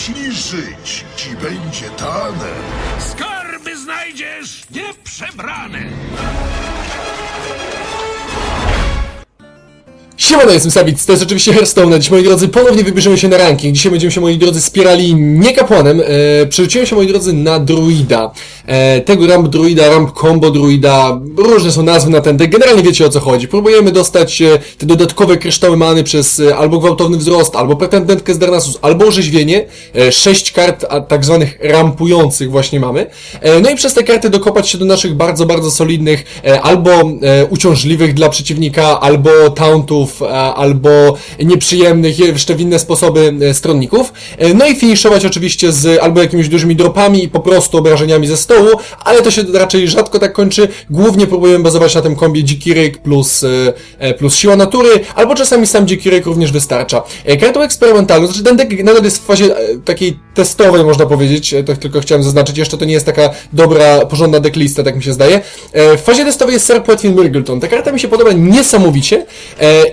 Jeśli żyć ci będzie dane, Skarby znajdziesz nieprzebrane. Siemano, jestem Sawic, to jest oczywiście Hearthstone. Dziś, moi drodzy, ponownie wybierzemy się na ranking. Dzisiaj będziemy się, moi drodzy, spierali nie kapłanem. E, przerzuciłem się, moi drodzy, na druida. E, tego ramp druida, ramp combo druida, różne są nazwy na ten deck. Generalnie wiecie o co chodzi. Próbujemy dostać e, te dodatkowe kryształy many przez e, albo gwałtowny wzrost, albo pretendentkę z Darnassus, albo orzeźwienie. E, sześć kart a, tak zwanych rampujących właśnie mamy. E, no i przez te karty dokopać się do naszych bardzo, bardzo solidnych, e, albo e, uciążliwych dla przeciwnika, albo tauntów, e, albo nieprzyjemnych, jeszcze w inne sposoby e, stronników. E, no i finiszować oczywiście z albo jakimiś dużymi dropami i po prostu obrażeniami ze stołu, ale to się raczej rzadko tak kończy. Głównie próbujemy bazować na tym kombie dziki ryk plus, plus siła natury, albo czasami sam dziki ryk również wystarcza. Kartą eksperymentalną, znaczy ten deck nadal jest w fazie takiej testowej, można powiedzieć, to tylko chciałem zaznaczyć, jeszcze to nie jest taka dobra, porządna decklista, tak mi się zdaje. W fazie testowej jest Sir Płetwin Myrgleton. Ta karta mi się podoba niesamowicie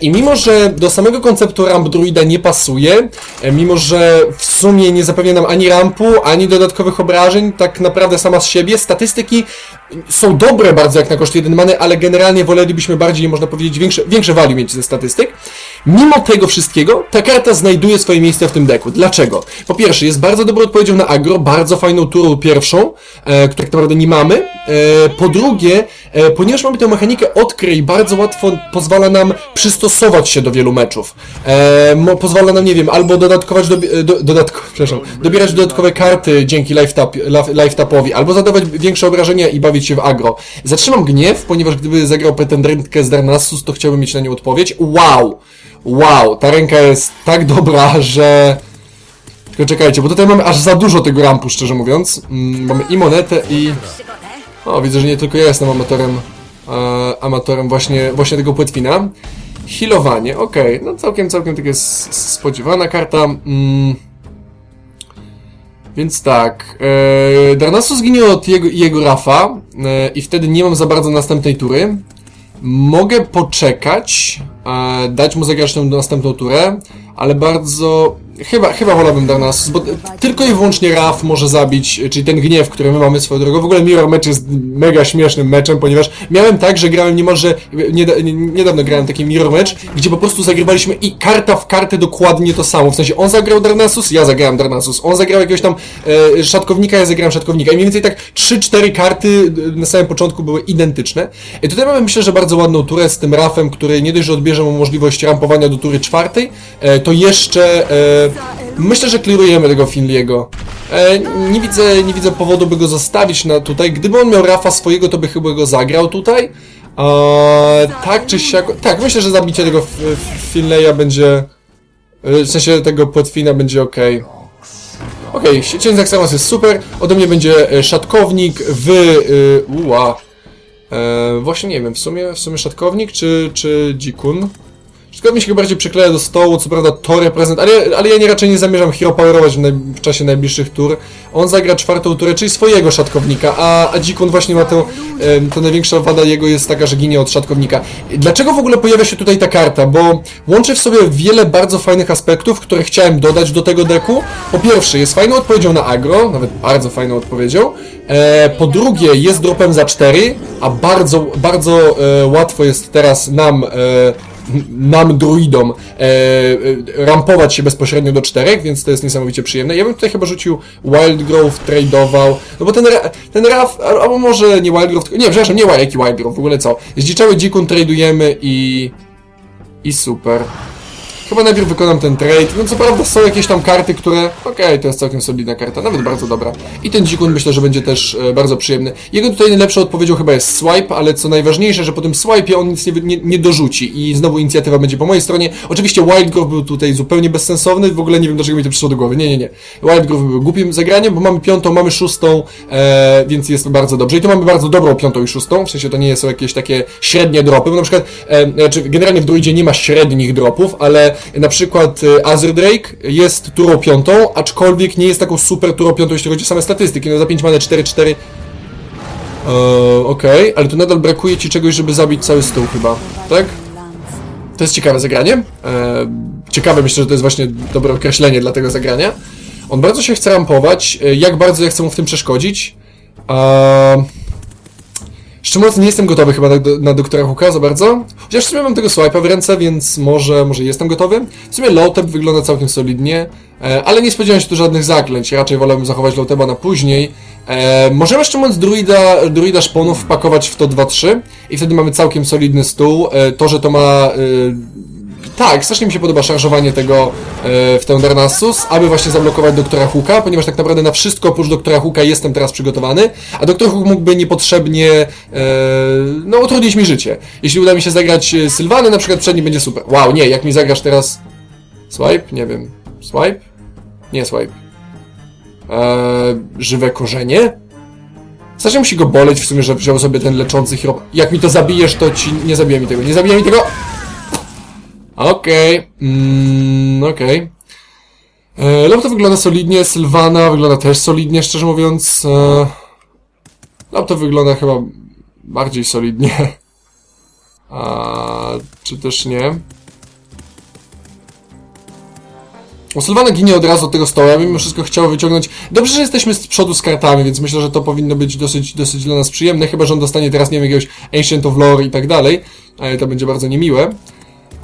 i mimo, że do samego konceptu ramp druida nie pasuje, e, mimo, że w sumie nie zapewnia nam ani rampu, ani dodatkowych obrażeń, tak naprawdę sama z siebie, statystyki są dobre bardzo jak na koszt jeden many, ale generalnie wolelibyśmy bardziej, można powiedzieć, większe, większe value mieć ze statystyk. Mimo tego wszystkiego, ta karta znajduje swoje miejsce w tym deku. Dlaczego? Po pierwsze, jest bardzo dobrą odpowiedzią na agro, bardzo fajną turą pierwszą, e, której tak naprawdę nie mamy. E, po drugie, e, ponieważ mamy tę mechanikę odkryj, bardzo łatwo pozwala nam przystosować się do wielu meczów. E, mo, pozwala nam, nie wiem, albo dodatkować, do, do, dodatko, przepraszam, dobierać dodatkowe karty dzięki life, tap, life, life tapowi, albo zadawać większe obrażenia i bawić się w agro. Zatrzymam gniew, ponieważ gdyby zagrał pretendentkę z Darnassus, to chciałbym mieć na nią odpowiedź. Wow! Wow, ta ręka jest tak dobra, że... Tylko czekajcie, bo tutaj mamy aż za dużo tego rampu, szczerze mówiąc. Mm, mamy i monetę, i... O, widzę, że nie tylko ja jestem amatorem, e, amatorem właśnie, właśnie tego płetwina. Healowanie, okej, no całkiem, całkiem tak jest spodziewana karta. Mm. Więc tak, e, Darnassus zginie od jego, jego Rafa e, i wtedy nie mam za bardzo następnej tury. Mogę poczekać, e, dać mu zagrać tę następną turę, ale bardzo... Chyba, chyba wolałbym Darnassus, bo tylko i wyłącznie Raf może zabić, czyli ten gniew, który my mamy swoją drogą. W ogóle Mirror Match jest mega śmiesznym meczem, ponieważ miałem tak, że grałem niemalże... Nieda, nie- niedawno grałem taki Mirror Match, gdzie po prostu zagrywaliśmy i karta w kartę dokładnie to samo. W sensie on zagrał Darnassus, ja zagrałem Darnassus. On zagrał jakiegoś tam e, szatkownika, ja zagrałem szatkownika. I mniej więcej tak 3-4 karty na samym początku były identyczne. I tutaj mamy myślę, że bardzo ładną turę z tym Rafem, który nie dość, że odbierze mu możliwość rampowania do tury czwartej, e, to jeszcze e, myślę, że klirujemy tego Finliego. E, nie, widzę, nie widzę powodu, by go zostawić na tutaj. Gdyby on miał Rafa swojego, to by chyba go zagrał tutaj. E, tak czy siak. Tak, myślę, że zabicie tego Finleya będzie. e, W sensie tego płetwina będzie ok. Okay, Cień Zaksamas jest super. Ode mnie będzie e, szatkownik w. Y, uła. E, właśnie nie wiem, w sumie, w sumie szatkownik czy, czy dzikun? Szatkownik się bardziej przykleja do stołu, co prawda to reprezent, ale, ale ja nie raczej nie zamierzam hero powerować w, w czasie najbliższych tur. On zagra czwartą turę, czyli swojego szatkownika, a, a dzikun właśnie ma tę, to największa wada jego jest taka, że ginie od szatkownika. Dlaczego w ogóle pojawia się tutaj ta karta? Bo łączy w sobie wiele bardzo fajnych aspektów, które chciałem dodać do tego deku. Po pierwsze, jest fajną odpowiedzią na agro, nawet bardzo fajną odpowiedzią. E, po drugie, jest dropem za 4, a bardzo, bardzo e, łatwo jest teraz nam, e, nam druidom e, e, rampować się bezpośrednio do 4, więc to jest niesamowicie przyjemne. Ja bym tutaj chyba rzucił Wild Growth, tradeował, no bo ten, ten Raf, al- albo może nie Wild tylko- nie, przepraszam, nie jaki Wild Growth, w ogóle co? Zdziczały dzikun tradujemy i... i super. Chyba najpierw wykonam ten trade. No co prawda są jakieś tam karty, które... Okej, to jest całkiem solidna karta, nawet bardzo dobra. I ten dzikun myślę, że będzie też e, bardzo przyjemny. Jego tutaj najlepszą odpowiedzią chyba jest swipe, ale co najważniejsze, że po tym swipe'ie on nic nie, nie, nie dorzuci i znowu inicjatywa będzie po mojej stronie. Oczywiście Wild Growth był tutaj zupełnie bezsensowny, w ogóle nie wiem dlaczego mi to przyszło do głowy. Nie, nie, nie. Wild Growth był głupim zagraniem, bo mamy piątą, mamy szóstą, e, więc jest bardzo dobrze. I tu mamy bardzo dobrą piątą i szóstą, w sensie to nie są jakieś takie średnie dropy, bo na przykład, e, znaczy generalnie w druidzie nie ma średnich dropów, ale na przykład e, Azure Drake jest turą piątą, aczkolwiek nie jest taką super turą piątą, jeśli chodzi o same statystyki. No za 5 mamy 4-4. Eee, Okej, ale tu nadal brakuje ci czegoś, żeby zabić cały stół chyba, tak? To jest ciekawe zagranie. Eee, ciekawe, myślę, że to jest właśnie dobre określenie dla tego zagrania. On bardzo się chce rampować, e, jak bardzo ja chcę mu w tym przeszkodzić. Eee... Szczerze mówiąc, nie jestem gotowy chyba na, na doktora Hooka za bardzo. Chociaż w sumie mam tego swipe'a w ręce, więc może, może jestem gotowy. W sumie low wygląda całkiem solidnie, e, ale nie spodziewałem się tu żadnych zaklęć. Raczej wolałbym zachować low na później. E, możemy jeszcze mówiąc druida, druida szponów wpakować w to 2-3 i wtedy mamy całkiem solidny stół. E, to, że to ma... E, tak, strasznie mi się podoba szarżowanie tego e, w tę Darnassus, aby właśnie zablokować doktora Hooka, ponieważ tak naprawdę na wszystko oprócz doktora Hooka jestem teraz przygotowany, a doktor Hook mógłby niepotrzebnie e, no, utrudnić mi życie. Jeśli uda mi się zagrać e, Sylwany na przykład przed nim będzie super. Wow, nie, jak mi zagrasz teraz... Swipe? Nie wiem. Swipe? Nie swipe. E, żywe korzenie? Strasznie musi go boleć w sumie, że wziął sobie ten leczący hero. Jak mi to zabijesz, to ci... Nie zabija mi tego, nie zabija mi tego! Okej, mm, okej. Lop to wygląda solidnie, Sylwana wygląda też solidnie, szczerze mówiąc. E, Lop to wygląda chyba bardziej solidnie. A, czy też nie? Sylwana ginie od razu od tego stołu, ja mimo wszystko chciał wyciągnąć... Dobrze, że jesteśmy z przodu z kartami, więc myślę, że to powinno być dosyć, dosyć dla nas przyjemne, chyba, że on dostanie teraz, nie wiem, jakiegoś Ancient of Lore i tak dalej, ale to będzie bardzo niemiłe.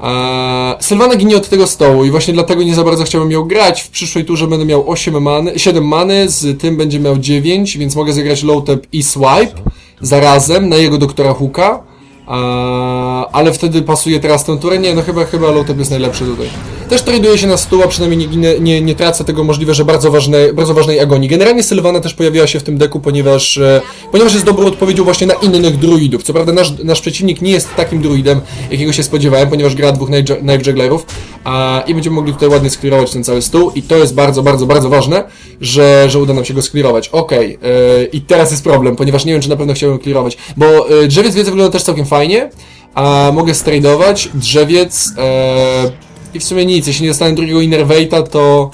Eee, Sylwana ginie od tego stołu i właśnie dlatego nie za bardzo chciałbym ją grać. W przyszłej turze będę miał 8 many, 7 many, z tym będzie miał 9, więc mogę zagrać low tap i swipe zarazem na jego doktora Hooka. Eee, ale wtedy pasuje teraz tę turę. Nie, no chyba, chyba low tap jest najlepszy tutaj. Też traduję się na stół, a przynajmniej nie, ginę, nie, nie tracę tego możliwe, że bardzo, ważne, bardzo ważnej agonii. Generalnie Sylwana też pojawiła się w tym deku, ponieważ, e, ponieważ jest dobrą odpowiedzią właśnie na innych druidów. Co prawda nasz, nasz przeciwnik nie jest takim druidem, jakiego się spodziewałem, ponieważ gra dwóch Knife Jugglerów a, i będziemy mogli tutaj ładnie sklirować ten cały stół i to jest bardzo, bardzo, bardzo ważne, że, że uda nam się go sklirować. Okej, okay, i teraz jest problem, ponieważ nie wiem, czy na pewno chciałbym clearować, bo e, drzewiec wiedzy wygląda też całkiem fajnie, a mogę stradować, drzewiec, e, i w sumie nic, jeśli nie dostanę drugiego Innervate'a, to...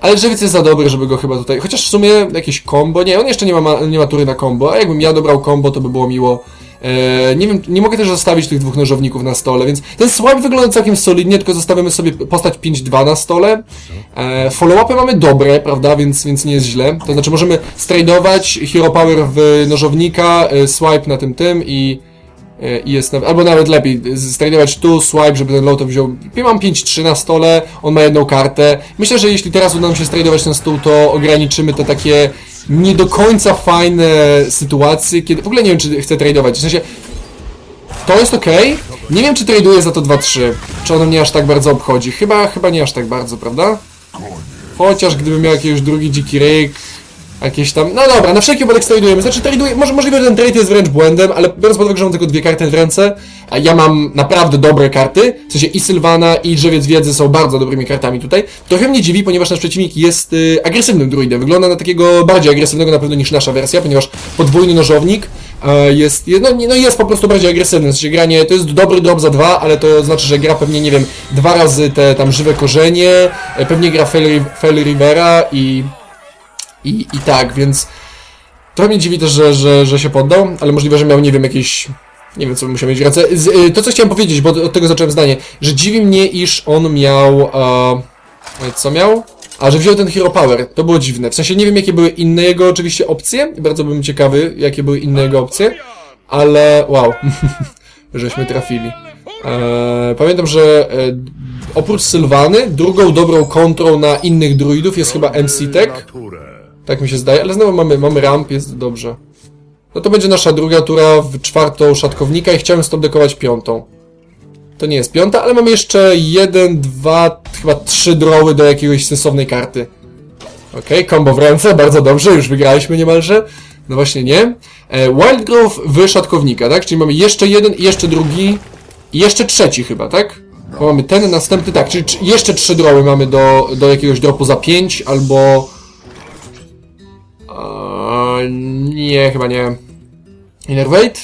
Ale drzewiec jest za dobry, żeby go chyba tutaj... Chociaż w sumie jakieś combo... Nie, on jeszcze nie ma, ma, nie ma tury na combo, a jakbym ja dobrał combo, to by było miło. Eee, nie wiem, nie mogę też zostawić tych dwóch nożowników na stole, więc ten swipe wygląda całkiem solidnie, tylko zostawiamy sobie postać 5-2 na stole. Eee, Follow-upy mamy dobre, prawda, więc, więc nie jest źle. To znaczy możemy stradować Hero Power w nożownika, e, swipe na tym tym i i jest nawet, albo nawet lepiej, stradować tu, swipe, żeby ten low to wziął. Ja mam 5-3 na stole, on ma jedną kartę. Myślę, że jeśli teraz uda nam się stradować ten stół, to ograniczymy te takie nie do końca fajne sytuacje, kiedy... W ogóle nie wiem, czy chcę tradować, w sensie... To jest ok. Nie wiem, czy traduję za to 2-3. Czy ono mnie aż tak bardzo obchodzi. Chyba, chyba nie aż tak bardzo, prawda? Chociaż gdybym miał jakiś drugi dziki ryk, Jakieś tam, no dobra, na wszelki wypadek tradujemy. Znaczy traduję, może możliwe, że ten trade jest wręcz błędem, ale biorąc pod uwagę, że mam tylko dwie karty w ręce, a ja mam naprawdę dobre karty, w sensie i Sylwana i Drzewiec Wiedzy są bardzo dobrymi kartami tutaj, trochę mnie dziwi, ponieważ nasz przeciwnik jest y, agresywnym druidem. Wygląda na takiego bardziej agresywnego na pewno niż nasza wersja, ponieważ podwójny nożownik y, jest, no, no jest po prostu bardziej agresywny, w sensie granie, to jest dobry drop za dwa, ale to znaczy, że gra pewnie, nie wiem, dwa razy te tam żywe korzenie, y, pewnie gra Fel, Fel Rivera i i, I tak, więc trochę mnie dziwi też, że, że, że się poddał, ale możliwe, że miał, nie wiem, jakieś... Nie wiem, co musiał mieć. Z, y, to, co chciałem powiedzieć, bo od tego zacząłem zdanie, że dziwi mnie, iż on miał... E, co miał? A, że wziął ten Hero Power. To było dziwne. W sensie nie wiem, jakie były inne jego oczywiście opcje. Bardzo bym ciekawy, jakie były inne jego opcje. Ale wow. Żeśmy trafili. E, pamiętam, że e, oprócz Sylwany, drugą dobrą kontrą na innych druidów jest chyba MC Tech. Tak mi się zdaje, ale znowu mamy, mamy ramp, jest dobrze. No to będzie nasza druga tura w czwartą szatkownika i chciałem stop dekować piątą. To nie jest piąta, ale mamy jeszcze jeden, dwa, chyba trzy droły do jakiegoś sensownej karty. Okej, okay, combo w ręce, bardzo dobrze, już wygraliśmy niemalże. No właśnie nie. E, Wild Growth w szatkownika, tak? Czyli mamy jeszcze jeden, jeszcze drugi i jeszcze trzeci chyba, tak? Bo mamy ten, następny, tak, czyli jeszcze trzy droły mamy do, do jakiegoś dropu za pięć, albo... Nie, chyba nie. Innervate?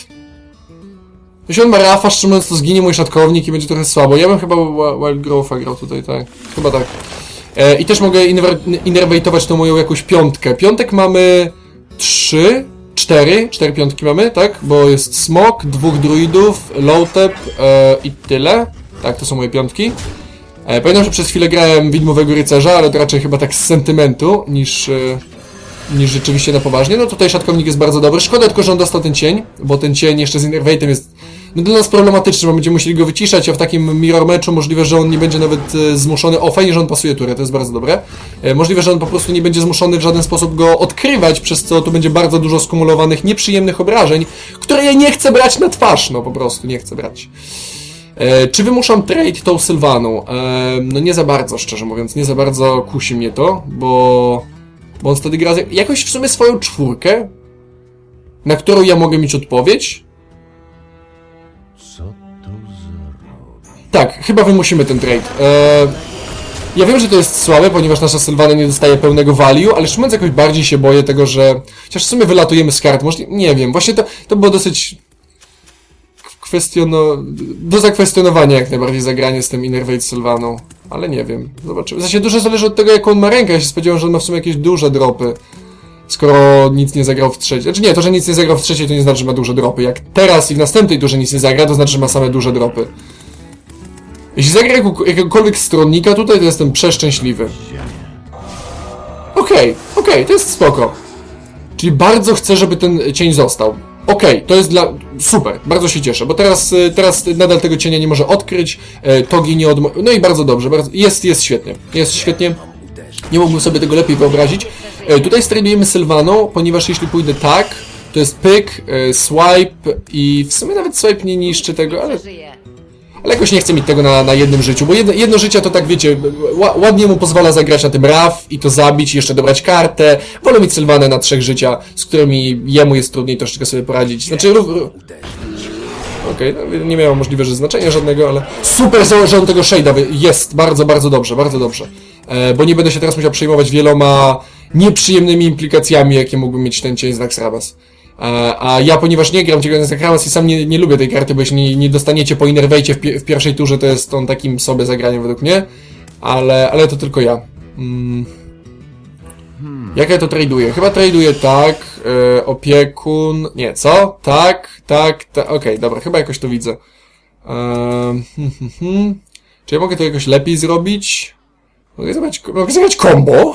Jeśli on ma Rafa, szczerze to zginie mój szatkownik i będzie trochę słabo. Ja bym chyba Wild Growtha grał tutaj, tak. Chyba tak. E, I też mogę innervatować tą moją jakąś piątkę. Piątek mamy trzy, cztery, cztery piątki mamy, tak? Bo jest Smok, dwóch druidów, Lowtep e, i tyle. Tak, to są moje piątki. E, pamiętam, że przez chwilę grałem Widmowego Rycerza, ale to raczej chyba tak z sentymentu niż, e, niż rzeczywiście na poważnie. No tutaj Szatkownik jest bardzo dobry. Szkoda tylko, że on dostał ten cień, bo ten cień jeszcze z Innervate'em jest no, dla nas problematyczny, bo będziemy musieli go wyciszać, a w takim mirror meczu możliwe, że on nie będzie nawet e, zmuszony. O, fajnie, że on pasuje turę, to jest bardzo dobre. E, możliwe, że on po prostu nie będzie zmuszony w żaden sposób go odkrywać, przez co tu będzie bardzo dużo skumulowanych nieprzyjemnych obrażeń, które ja nie chcę brać na twarz, no po prostu nie chcę brać. E, czy wymuszam trade tą Sylwaną? E, no nie za bardzo, szczerze mówiąc, nie za bardzo kusi mnie to, bo, bo on wtedy gra jakoś w sumie swoją czwórkę, na którą ja mogę mieć odpowiedź. Co to za... Tak, chyba wymusimy ten trade. E, ja wiem, że to jest słabe, ponieważ nasza Sylwana nie dostaje pełnego value, ale mówiąc jakoś bardziej się boję tego, że... Chociaż w sumie wylatujemy z kart, może... Nie wiem, właśnie to, to było dosyć... Kwestiono... Do zakwestionowania jak najbardziej zagranie z tym Innervate Sylvaną. Ale nie wiem, zobaczymy. Sensie dużo zależy od tego, jaką ma rękę. Ja się spodziewałem, że on ma w sumie jakieś duże dropy. Skoro nic nie zagrał w trzeciej. Znaczy nie, to, że nic nie zagrał w trzeciej, to nie znaczy, że ma duże dropy. Jak teraz i w następnej turze nic nie zagra, to znaczy, że ma same duże dropy. Jeśli zagra jakiegokolwiek stronnika tutaj, to jestem przeszczęśliwy. Okej, okej, to jest spoko. Czyli bardzo chcę, żeby ten cień został. Okej, to jest dla... Super, bardzo się cieszę, bo teraz, y, teraz nadal tego cienia nie może odkryć, e, Togi nie odmo... No i bardzo dobrze, bardzo... Jest, jest świetnie, jest świetnie. Nie mógłbym sobie tego lepiej wyobrazić. E, Tutaj stradujemy Sylwaną, ponieważ jeśli pójdę tak, to jest pyk, e, swipe i w sumie nawet swipe nie niszczy tego, ale. Ale jakoś nie chcę mieć tego na, na jednym życiu, bo jedno, jedno życie to tak wiecie, ła, ładnie mu pozwala zagrać na tym RAF i to zabić, i jeszcze dobrać kartę. Wolę mieć Sylwanę na trzech życia, z którymi jemu jest trudniej troszeczkę sobie poradzić. Znaczy, rów. Okej, no, nie miało możliwe, że znaczenia żadnego, ale super, że tego shade'a jest, bardzo, bardzo dobrze, bardzo dobrze. E, bo nie będę się teraz musiał przejmować wieloma nieprzyjemnymi implikacjami, jakie mógłby mieć ten cień z Naxxramas. A, ja, ponieważ nie gram tego z Naxxramas i sam nie, nie lubię tej karty, bo jeśli nie, nie dostaniecie po Innervate w, pi- w pierwszej turze, to jest on takim sobie zagraniem według mnie. Ale, ale to tylko ja. Mm. Jak ja to traduję? Chyba traduję tak, e, opiekun, nie, co? Tak, tak, tak, okej, dobra, chyba jakoś to widzę. Hmm. Czy ja mogę to jakoś lepiej zrobić? Mogę zagrać, mogę zagrać combo.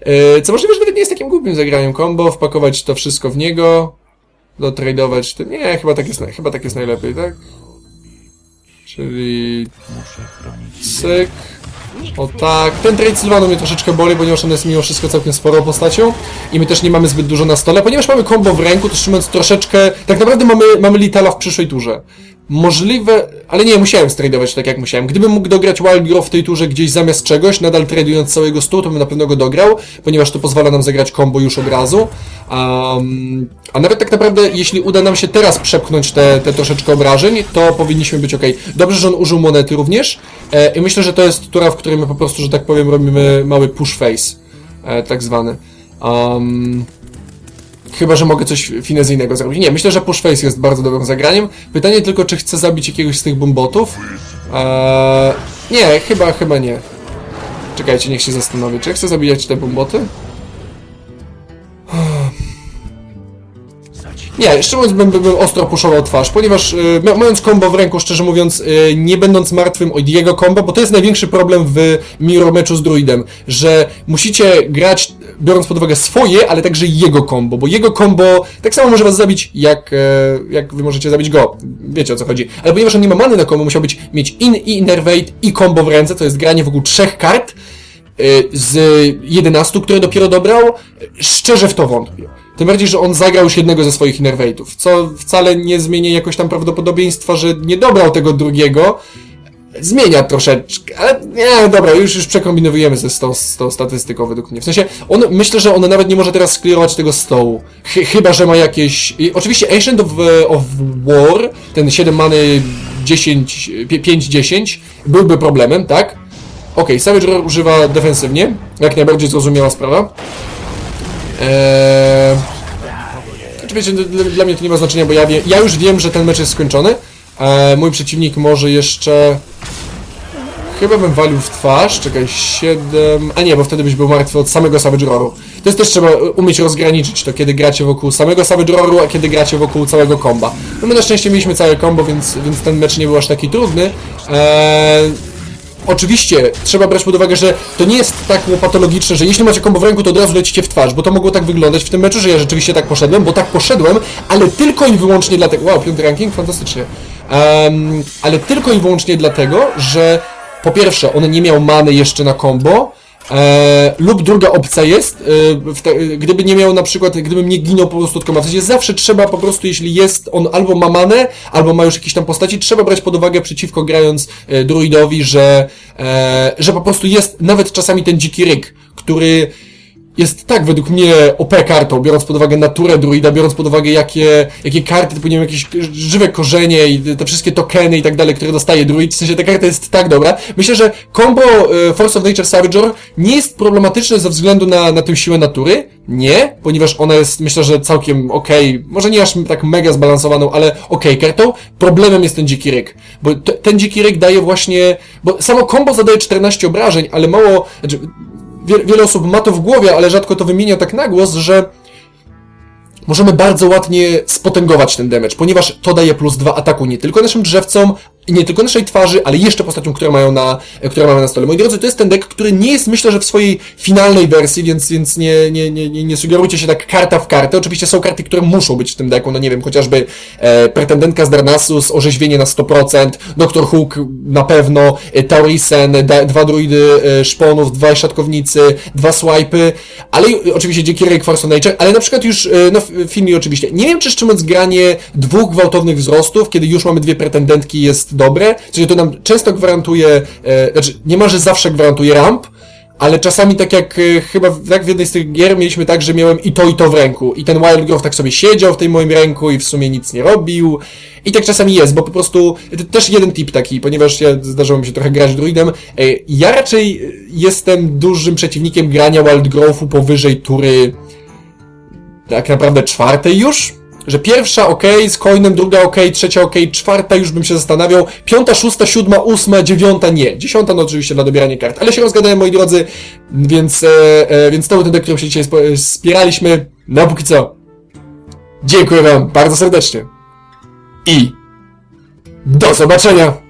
E, Co możliwe, że nawet nie jest takim głupim zagraniem combo, wpakować to wszystko w niego, dotradować tym. Nie, chyba tak jest, chyba tak jest najlepiej, tak? Czyli cyk. O tak, ten trade Sylwanu mnie troszeczkę boli, ponieważ on jest mimo wszystko całkiem sporą postacią i my też nie mamy zbyt dużo na stole, ponieważ mamy combo w ręku, to mówiąc troszeczkę, tak naprawdę mamy, mamy Litala w przyszłej turze. Możliwe, ale nie, musiałem stradować tak jak musiałem. Gdybym mógł dograć Wild Grow w tej turze gdzieś zamiast czegoś, nadal tradując całego stół, to bym na pewno go dograł, ponieważ to pozwala nam zagrać combo już od razu. Um, a nawet tak naprawdę, jeśli uda nam się teraz przepchnąć te, te troszeczkę obrażeń, to powinniśmy być ok. Dobrze, że on użył monety również. E, I myślę, że to jest tura, w której my po prostu, że tak powiem, robimy mały push face, e, tak zwany. Um, Chyba, że mogę coś finezyjnego zrobić. Nie, myślę, że Push Face jest bardzo dobrym zagraniem. Pytanie tylko, czy chcę zabić jakiegoś z tych bombotów? Eee, nie, chyba, chyba nie. Czekajcie, niech się zastanowię. Czy ja chcę zabijać te bomboty? Nie, szczerze mówiąc, bym, bym ostro puszował twarz, ponieważ y, ma- mając combo w ręku, szczerze mówiąc, y, nie będąc martwym od jego combo, bo to jest największy problem w mirror meczu z druidem, że musicie grać biorąc pod uwagę swoje, ale także jego combo, bo jego combo tak samo może was zabić, jak, e, jak wy możecie zabić go. Wiecie o co chodzi. Ale ponieważ on nie ma many na combo, musiał być mieć in i innervate i combo w ręce, to jest granie wokół trzech kart, y, z 11, które dopiero dobrał, szczerze w to wątpię. Tym bardziej, że on zagrał już jednego ze swoich innervate'ów, co wcale nie zmienia jakoś tam prawdopodobieństwa, że nie dobrał tego drugiego. Zmienia troszeczkę, ale nie, dobra, już, już przekombinowujemy ze z tą, statystyką według mnie. W sensie, on, myślę, że on nawet nie może teraz sklirować tego stołu. Ch chyba, że ma jakieś... I, oczywiście Ancient of, of War, ten 7 many 10, 5-10, byłby problemem, tak? Okej, Savage Roar używa defensywnie, jak najbardziej zrozumiała sprawa. Eee... Dla, dla mnie to nie ma znaczenia, bo ja, wie, ja już wiem, że ten mecz jest skończony. Eee, mój przeciwnik może jeszcze... Chyba bym walił w twarz, czekaj, 7... A nie, bo wtedy byś był martwy od samego Savage Roaru. To jest też trzeba umieć rozgraniczyć to, kiedy gracie wokół samego Savage Roaru, a kiedy gracie wokół całego komba. No my na szczęście mieliśmy całe combo, więc, więc ten mecz nie był aż taki trudny. Eee... Oczywiście trzeba brać pod uwagę, że to nie jest tak patologiczne, że jeśli macie kombo w ręku, to od razu lecicie w twarz, bo to mogło tak wyglądać w tym meczu, że ja rzeczywiście tak poszedłem, bo tak poszedłem, ale tylko i wyłącznie dlatego. Wow, piąty ranking, fantastycznie. Em, ale tylko i wyłącznie dlatego, że po pierwsze, on nie miał many jeszcze na combo, e, lub druga opcja jest, e, te, gdyby nie miał na przykład, gdybym nie ginął po prostu od komba, w sensie zawsze trzeba po prostu, jeśli jest on albo ma manę, albo ma już jakieś tam postaci, trzeba brać pod uwagę przeciwko grając e, druidowi, że, e, że po prostu jest nawet czasami ten dziki ryk, który jest tak według mnie OP kartą, biorąc pod uwagę naturę druida, biorąc pod uwagę jakie, jakie karty, typu nie wiem, jakieś żywe korzenie i te wszystkie tokeny i tak dalej, które dostaje druid, w sensie ta karta jest tak dobra. Myślę, że combo e, Force of Nature Savageor nie jest problematyczne ze względu na, na tę siłę natury, nie, ponieważ ona jest myślę, że całkiem okej, może nie aż tak mega zbalansowaną, ale okej kartą. Problemem jest ten dziki ryk, bo ten dziki ryk daje właśnie, bo samo combo zadaje 14 obrażeń, ale mało, znaczy, wiele osób ma to w głowie, ale rzadko to wymienia tak na głos, że możemy bardzo ładnie spotęgować ten damage, ponieważ to daje plus 2 ataku nie tylko naszym drzewcom, nie tylko naszej twarzy, ale jeszcze postaciom, które mają na, które mamy na stole. Moi drodzy, to jest ten deck, który nie jest, myślę, że w swojej finalnej wersji, więc, więc nie, nie, nie, nie, sugerujcie się tak karta w kartę. Oczywiście są karty, które muszą być w tym decku, no nie wiem, chociażby e, pretendentka z Darnassus, orzeźwienie na 100%, Doktor Hook na pewno, e, Taurisen, da, dwa druidy e, szponów, dwa szatkownicy, dwa swipy, ale oczywiście dzięki Rake Force of Nature, ale na przykład już, e, no filmie oczywiście, nie wiem czy szczerze mówiąc granie dwóch gwałtownych wzrostów, kiedy już mamy dwie pretendentki jest dobre, czyli to nam często gwarantuje, e, znaczy niemalże zawsze gwarantuje ramp, ale czasami tak jak e, chyba tak w jednej z tych gier mieliśmy tak, że miałem i to i to w ręku. I ten Wild Growth tak sobie siedział w tej moim ręku i w sumie nic nie robił. I tak czasami jest, bo po prostu to też jeden tip taki, ponieważ ja zdarzyło mi się trochę grać druidem, e, ja raczej e, jestem dużym przeciwnikiem grania Wild Growthu powyżej tury tak naprawdę czwartej już, że pierwsza ok, z coinem, druga ok, trzecia ok, czwarta już bym się zastanawiał, piąta, szósta, siódma, ósma, dziewiąta nie. Dziesiąta no oczywiście dla dobierania kart, ale się rozgadałem moi drodzy, więc, e, e, więc to był ten deck, którym się dzisiaj wspieraliśmy. No póki co, dziękuję wam bardzo serdecznie i do zobaczenia!